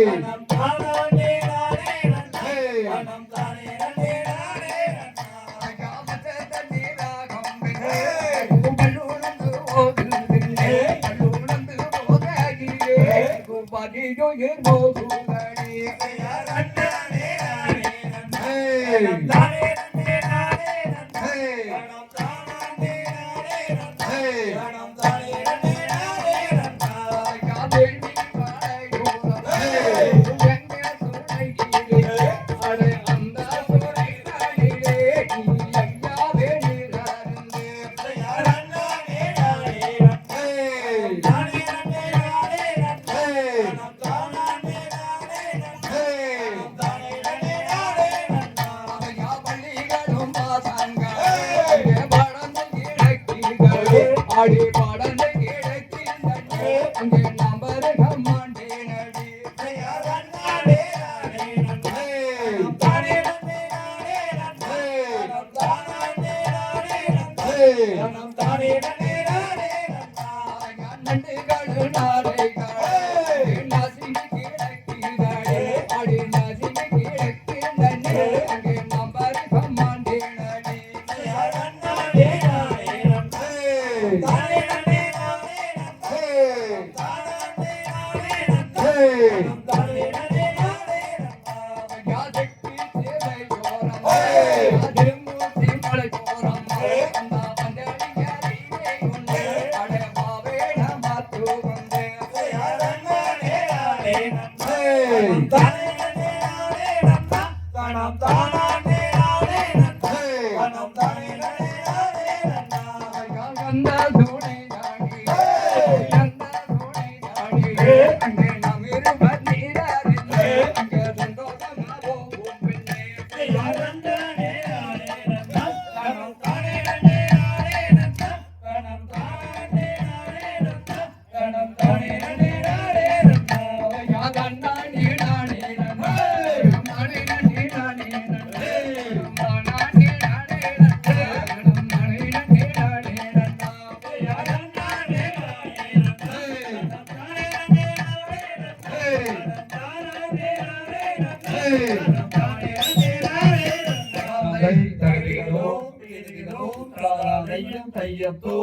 Hey! தானே நன்றி கண்ட தூணை தையம் தையத்தோ